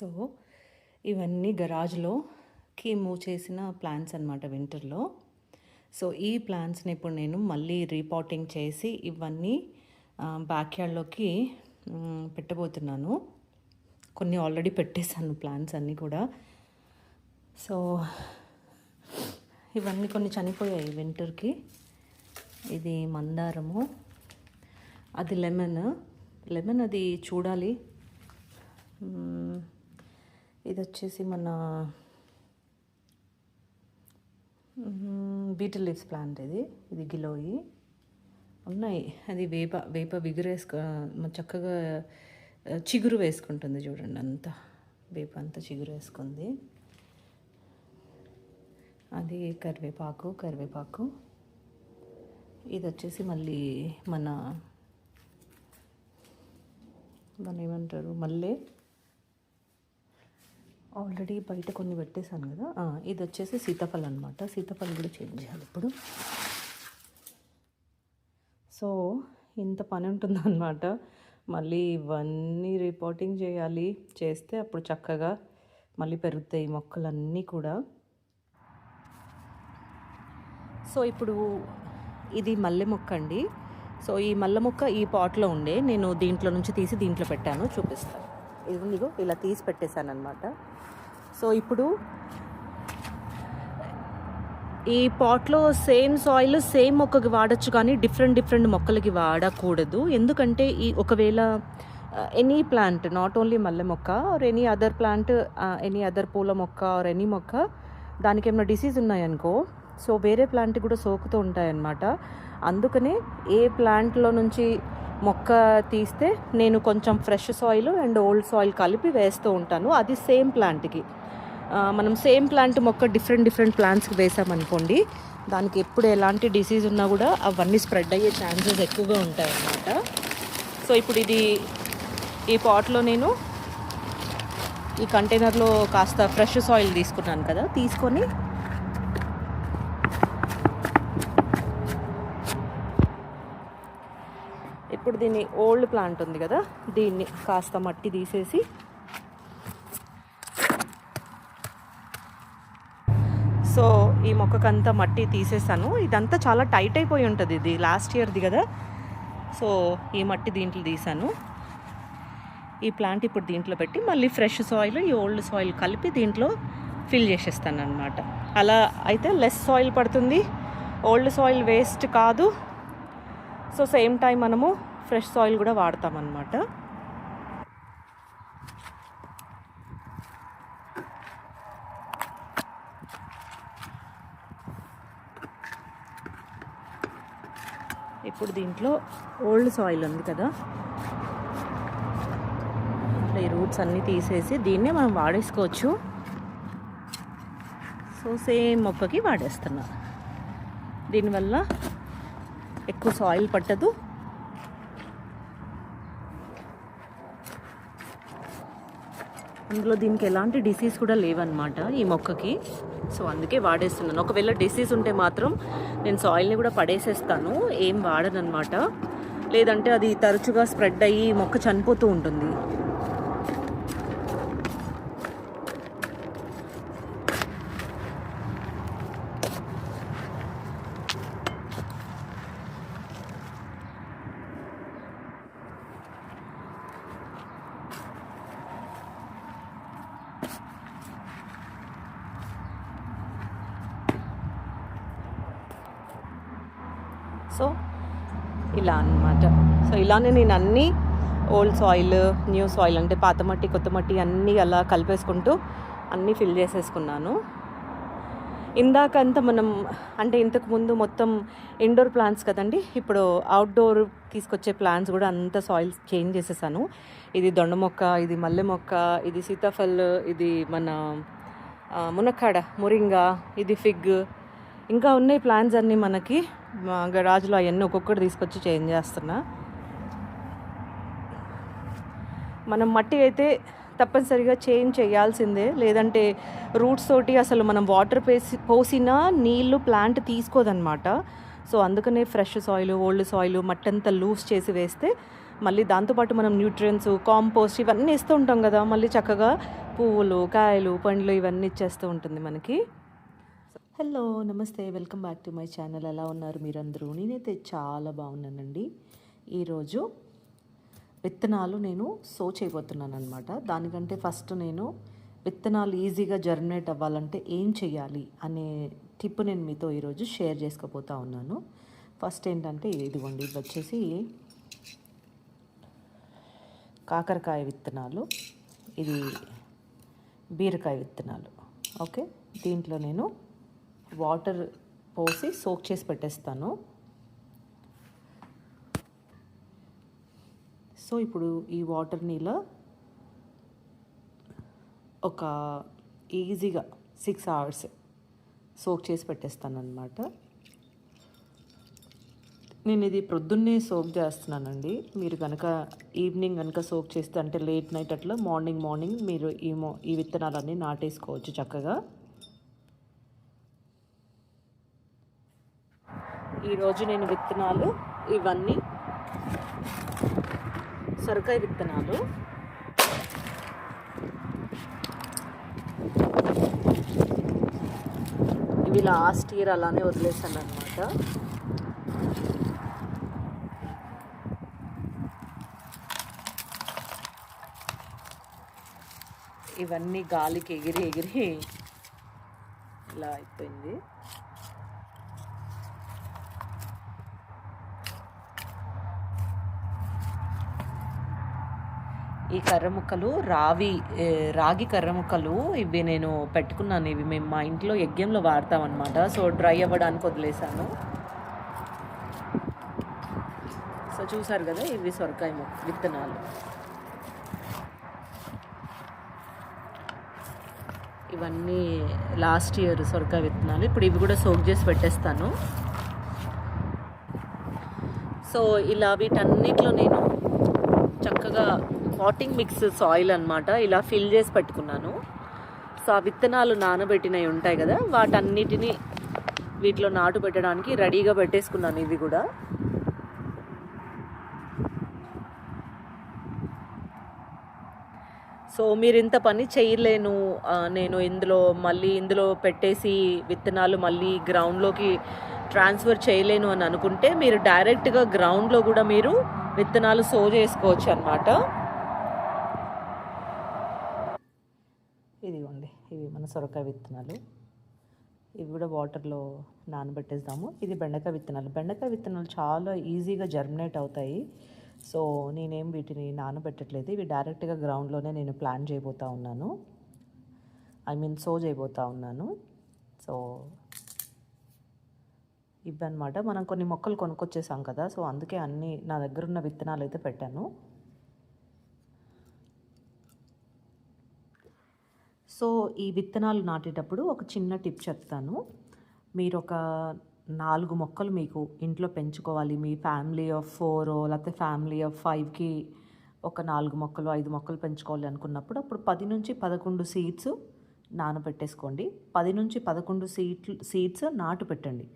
So ఇవన్నీ గరాజ్లోకి move చేసిన plants అనమాట వింటర్లో. సో ఈ ప్లాంట్స్ని ఇప్పుడు నేను మళ్ళీ రీపాటింగ్ చేసి ఇవన్నీ బ్యాక్యార్డ్లోకి పెట్టబోతున్నాను. కొన్ని ఆల్రెడీ పెట్టేశాను ప్లాంట్స్ అన్నీ కూడా. సో ఇవన్నీ కొన్ని చనిపోయాయి వింటర్కి. ఇది మందారము. అది లెమన్. లెమన్ అది చూడాలి. ఇది వచ్చేసి మన బీటిల్ లీవ్స్ ప్లాంట్ ఇది. ఇది గిలోయి. ఉన్నాయి. అది వేప వేప బిగురేసుకో చక్కగా చిగురు వేసుకుంటుంది చూడండి అంతా. వేప అంతా చిగురు వేసుకుంది. అది కరివేపాకు కరివేపాకు. ఇది వచ్చేసి మళ్ళీ మన దాన్ని ఏమంటారు మల్లె. ఆల్రెడీ బయట కొన్ని పెట్టేశాను కదా. ఇది వచ్చేసి సీతాఫలం అనమాట సీతాఫలం కూడా చేంజ్ చేయాలి ఇప్పుడు. సో ఇంత పని ఉంటుందన్నమాట మళ్ళీ ఇవన్నీ రిపోర్టింగ్ చేయాలి. చేస్తే అప్పుడు చక్కగా మళ్ళీ పెరుగుతాయి మొక్కలన్నీ కూడా. సో ఇప్పుడు ఇది మల్లె మొక్క అండి. సో ఈ మల్లె మొక్క ఈ పాట్లో ఉండే. నేను దీంట్లో నుంచి తీసి దీంట్లో పెట్టాను. చూపిస్తాను. ఇదిగో ఇలా తీసి పెట్టేశాను అనమాట సో ఇప్పుడు ఈ పాట్లో సేమ్ సాయిల్ సేమ్ మొక్కకి వాడచ్చు కానీ డిఫరెంట్ డిఫరెంట్ మొక్కలకి వాడకూడదు. ఎందుకంటే ఈ ఒకవేళ ఎనీ ప్లాంట్ నాట్ ఓన్లీ మల్లె మొక్క or any other plant any other పూల మొక్క ఆర్ ఎనీ మొక్క దానికి ఏమైనా డిసీజ్ ఉన్నాయనుకో సో వేరే ప్లాంట్ కూడా సోకుతూ ఉంటాయన్నమాట. అందుకనే ఏ ప్లాంట్లో నుంచి మొక్క తీస్తే నేను కొంచెం fresh soil and old soil కలిపి వేస్తూ ఉంటాను. అది సేమ్ ప్లాంట్కి మనం సేమ్ ప్లాంట్ మొక్క డిఫరెంట్ డిఫరెంట్ ప్లాంట్స్కి వేసామనుకోండి దానికి ఎప్పుడు ఎలాంటి డిసీజ్ ఉన్నా కూడా అవన్నీ స్ప్రెడ్ అయ్యే ఛాన్సెస్ ఎక్కువగా ఉంటాయి అన్నమాట సో ఇప్పుడు ఇది ఈ పాట్లో నేను ఈ కంటైనర్లో కాస్త ఫ్రెష్ సాయిల్ తీసుకున్నాను కదా తీసుకొని ఇప్పుడు దీన్ని ఓల్డ్ ప్లాంట్ ఉంది కదా దీన్ని కాస్త మట్టి తీసేసి సో ఈ మొక్కకంతా మట్టి తీసేసాను. ఇదంతా చాలా టైట్ అయిపోయి ఉంటుంది. ఇది లాస్ట్ ఇయర్ది కదా. సో ఈ మట్టి దీంట్లో తీసాను. ఈ ప్లాంట్ ఇప్పుడు దీంట్లో పెట్టి మళ్ళీ ఫ్రెష్ సాయిల్ ఈ ఓల్డ్ సాయిల్ కలిపి దీంట్లో ఫిల్ చేసేస్తాను అనమాట అలా అయితే లెస్ సాయిల్ పడుతుంది. ఓల్డ్ సాయిల్ వేస్ట్ కాదు. సో సేమ్ టైం మనము ఫ్రెష్ సాయిల్ కూడా వాడతామన్నమాట. ఇప్పుడు దీంట్లో ఓల్డ్ సాయిల్ ఉంది కదా. ఇట్లా ఈ రూట్స్ అన్నీ తీసేసి దీన్నే మనం వాడేసుకోవచ్చు. సో సేమ్ మొక్కకి వాడేస్తున్నా. దీనివల్ల ఎక్కువ సాయిల్ పట్టదు. అందులో దీనికి ఎలాంటి డిసీజ్ కూడా లేవన్నమాట ఈ మొక్కకి. సో అందుకే వాడేస్తున్నాను. ఒకవేళ డిసీజ్ ఉంటే మాత్రం నేను సాయిల్ని కూడా పడేసేస్తాను. ఏం వాడనమాట లేదంటే అది తరచుగా స్ప్రెడ్ అయ్యి మొక్క చనిపోతూ ఉంటుంది సో ఇలా అన్నమాట. సో ఇలానే నేను అన్నీ ఓల్డ్ సాయిల్ న్యూ సాయిల్ అంటే పాత మట్టి కొత్త మట్టి అన్నీ అలా కలిపేసుకుంటూ అన్నీ ఫిల్ చేసేసుకున్నాను. ఇందాక అంతా మనం అంటే ఇంతకుముందు మొత్తం ఇండోర్ ప్లాంట్స్ కదండి ఇప్పుడు అవుట్డోర్ తీసుకొచ్చే ప్లాంట్స్ కూడా అంత సాయిల్ చేంజ్ చేసేసాను. ఇది దొండ మొక్క ఇది మల్లె మొక్క ఇది సీతాఫల్ ఇది మన మునక్కాడ మురింగా ఇది ఫిగ్. ఇంకా ఉన్నాయి ప్లాంట్స్ అన్నీ మనకి. గరాజ్లో అవన్నీ ఒక్కొక్కటి తీసుకొచ్చి చేంజ్ చేస్తున్నా. మనం మట్టి అయితే తప్పనిసరిగా చేంజ్ చేయాల్సిందే. లేదంటే రూట్స్ తోటి అసలు మనం వాటర్ పేసి పోసినా నీళ్ళు ప్లాంట్ తీసుకోదన్నమాట. సో అందుకనే ఫ్రెష్ సాయిల్ ఓల్డ్ సాయిల్ మట్టి అంతా లూజ్ చేసి వేస్తే మళ్ళీ దాంతోపాటు మనం న్యూట్రియన్స్ కాంపోస్ట్ ఇవన్నీ ఇస్తూ ఉంటాం కదా. మళ్ళీ చక్కగా పువ్వులు కాయలు పండ్లు ఇవన్నీ ఇచ్చేస్తూ ఉంటుంది మనకి. హలో నమస్తే. Welcome back to my channel. ఎలా ఉన్నారు మీరందరూ? నేనైతే చాలా బాగున్నానండి. ఈరోజు విత్తనాలు నేను సో చేయబోతున్నాను అనమాట దానికంటే ఫస్ట్ నేను విత్తనాలు ఈజీగా జర్మినేట్ అవ్వాలంటే ఏం చేయాలి అనే టిప్ నేను మీతో ఈరోజు షేర్ చేసుకోపోతా ఉన్నాను. ఫస్ట్ ఏంటంటే ఇదిగోండి. ఇది వచ్చేసి కాకరకాయ విత్తనాలు. ఇది బీరకాయ విత్తనాలు. ఓకే? దీంట్లో నేను వాటర్ పోసి సోక్ చేసి పెట్టేస్తాను. సో ఇప్పుడు ఈ వాటర్ నీళ్ళ ఒక ఈజీగా సిక్స్ అవర్స్ సోక్ చేసి పెట్టేస్తాను అనమాట నేను ఇది ప్రొద్దున్నే సోక్ చేస్తున్నానండి. మీరు కనుక ఈవినింగ్ కనుక సోక్ చేస్తే అంటే లేట్ నైట్ అట్లా మార్నింగ్ మార్నింగ్ మీరు ఈ ఈ విత్తనాలన్నీ నాటేసుకోవచ్చు చక్కగా. ఈరోజు నేను విత్తనాలు ఇవన్నీ సొరకాయ విత్తనాలు. ఇవి లాస్ట్ ఇయర్ అలానే వదిలేసాను అనమాట ఇవన్నీ గాలికి ఎగిరి ఎగిరి ఇలా అయిపోయింది. ఈ కర్ర ముక్కలు రావి రాగి కర్ర ముక్కలు ఇవి నేను పెట్టుకున్నాను. ఇవి మేము మా ఇంట్లో యజ్ఞంలో వాడతాం అనమాట సో డ్రై అవ్వడానికి వదిలేసాను సో చూసారు కదా ఇవి సొరకాయ విత్తనాలు. ఇవన్నీ లాస్ట్ ఇయర్ సొరకాయ విత్తనాలు. ఇప్పుడు ఇవి కూడా సోక్ చేసి పెట్టేస్తాను. సో ఇలా వీటన్నిటిలో నేను చక్కగా పాటింగ్ మిక్స్ సాయిల్ అనమాట ఇలా ఫిల్ చేసి పెట్టుకున్నాను. సో ఆ విత్తనాలు నానబెట్టినవి ఉంటాయి కదా వాటన్నిటిని వీటిలో నాటు పెట్టడానికి రెడీగా పెట్టేసుకున్నాను ఇవి కూడా. సో మీరు ఇంత పని చేయలేను నేను ఇందులో మళ్ళీ ఇందులో పెట్టేసి విత్తనాలు మళ్ళీ గ్రౌండ్లోకి ట్రాన్స్ఫర్ చేయలేను అని అనుకుంటే మీరు డైరెక్ట్గా గ్రౌండ్లో కూడా మీరు విత్తనాలు సో చేసుకోవచ్చు అనమాట ఇదిగోండి ఇవి మన సొరకాయ విత్తనాలు. ఇవి కూడా వాటర్లో నానబెట్టేద్దాము. ఇది బెండకాయ విత్తనాలు. బెండకాయ విత్తనాలు చాలా ఈజీగా జర్మినేట్ అవుతాయి. సో నేనేం వీటిని నానబెట్టట్లేదు. ఇవి డైరెక్ట్గా గ్రౌండ్లోనే నేను ప్లాన్ చేయబోతా ఉన్నాను. ఐ మీన్ సో చేయబోతా ఉన్నాను. సో ఇవన్నమాట. మనం కొన్ని మొక్కలు కొనుక్కొచ్చేసాం కదా. సో అందుకే అన్నీ నా దగ్గర ఉన్న విత్తనాలు అయితే పెట్టాను. సో ఈ విత్తనాలు నాటేటప్పుడు ఒక చిన్న టిప్ చెప్తాను. మీరు ఒక నాలుగు మొక్కలు మీకు ఇంట్లో పెంచుకోవాలి. మీ ఫ్యామిలీ ఆఫ్ ఫోర్ లేకపోతే ఫ్యామిలీ ఆఫ్ ఫైవ్కి ఒక నాలుగు మొక్కలు ఐదు మొక్కలు పెంచుకోవాలి అనుకున్నప్పుడు అప్పుడు పది నుంచి పదకొండు సీడ్స్ నానబెట్టేసుకోండి. పది నుంచి పదకొండు సీట్లు సీడ్స్ నాటు పెట్టండి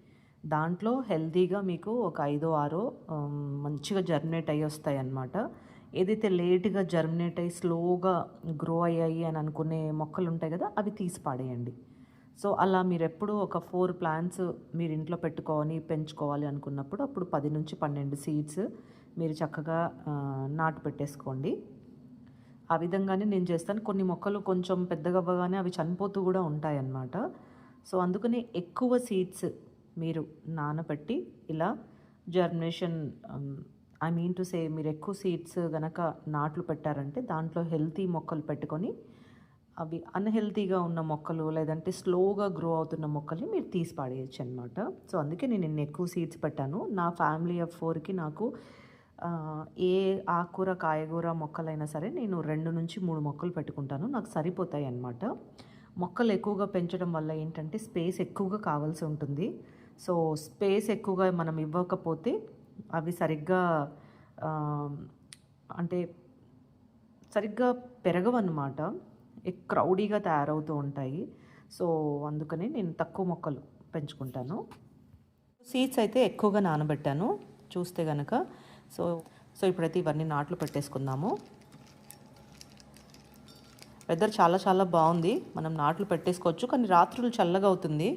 దాంట్లో హెల్తీగా మీకు ఒక ఐదో ఆరో మంచిగా జర్నేట్ అయ్యి వస్తాయి అన్నమాట ఏదైతే లేట్గా జర్మినేట్ అయ్యి స్లోగా గ్రో అయ్యాయి అని అనుకునే మొక్కలు ఉంటాయి కదా అవి తీసి పాడేయండి. సో అలా మీరు ఎప్పుడు ఒక ఫోర్ ప్లాంట్స్ మీరు ఇంట్లో పెట్టుకోవాలి పెంచుకోవాలి అనుకున్నప్పుడు అప్పుడు పది నుంచి పన్నెండు సీడ్స్ మీరు చక్కగా నాటు పెట్టేసుకోండి. ఆ విధంగానే నేను చేస్తాను. కొన్ని మొక్కలు కొంచెం పెద్దగా అవ్వగానే అవి చనిపోతూ కూడా ఉంటాయన్నమాట. సో అందుకని ఎక్కువ సీడ్స్ మీరు నానబెట్టి ఇలా germination I mean to say మీరు ఎక్కువ సీడ్స్ గనక నాట్లు పెట్టారంటే దాంట్లో హెల్తీ మొక్కలు పెట్టుకొని అవి అన్హెల్తీగా ఉన్న మొక్కలు లేదంటే స్లోగా గ్రో అవుతున్న మొక్కల్ని మీరు తీసి పాడేయచ్చు అనమాట సో అందుకే నేను నిన్న ఎక్కువ సీడ్స్ పెట్టాను. నా ఫ్యామిలీ ఆఫ్ ఫోర్కి నాకు ఏ ఆకుకూర కాయగూర మొక్కలైనా సరే నేను రెండు నుంచి మూడు మొక్కలు పెట్టుకుంటాను. నాకు సరిపోతాయి అన్నమాట. మొక్కలు ఎక్కువగా పెంచడం వల్ల ఏంటంటే స్పేస్ ఎక్కువగా కావాల్సి ఉంటుంది. సో స్పేస్ ఎక్కువగా మనం ఇవ్వకపోతే అవి సరిగ్గా అంటే సరిగ్గా పెరగవన్నమాట. క్రౌడీగా తయారవుతూ ఉంటాయి. సో అందుకని నేను తక్కువ మొక్కలు పెంచుకుంటాను. సీడ్స్ అయితే ఎక్కువగా నానబెట్టాను చూస్తే కనుక సో సో ఇప్పుడైతే ఇవన్నీ నాట్లు పెట్టేసుకుందాము. వెదర్ చాలా చాలా బాగుంది. మనం నాట్లు పెట్టేసుకోవచ్చు. కానీ రాత్రులు చల్లగా అవుతుంది.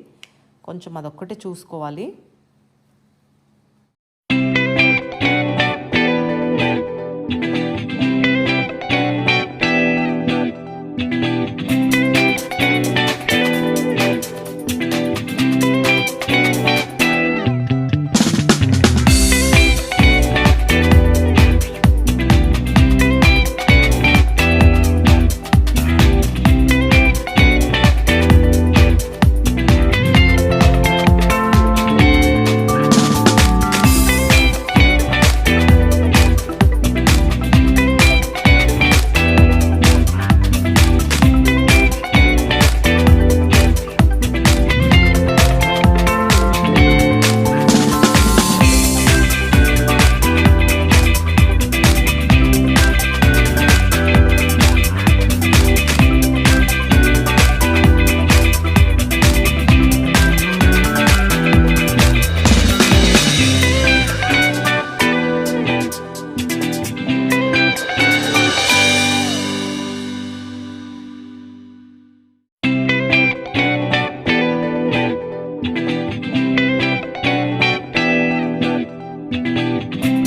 కొంచెం అదొక్కటే చూసుకోవాలి. Bye.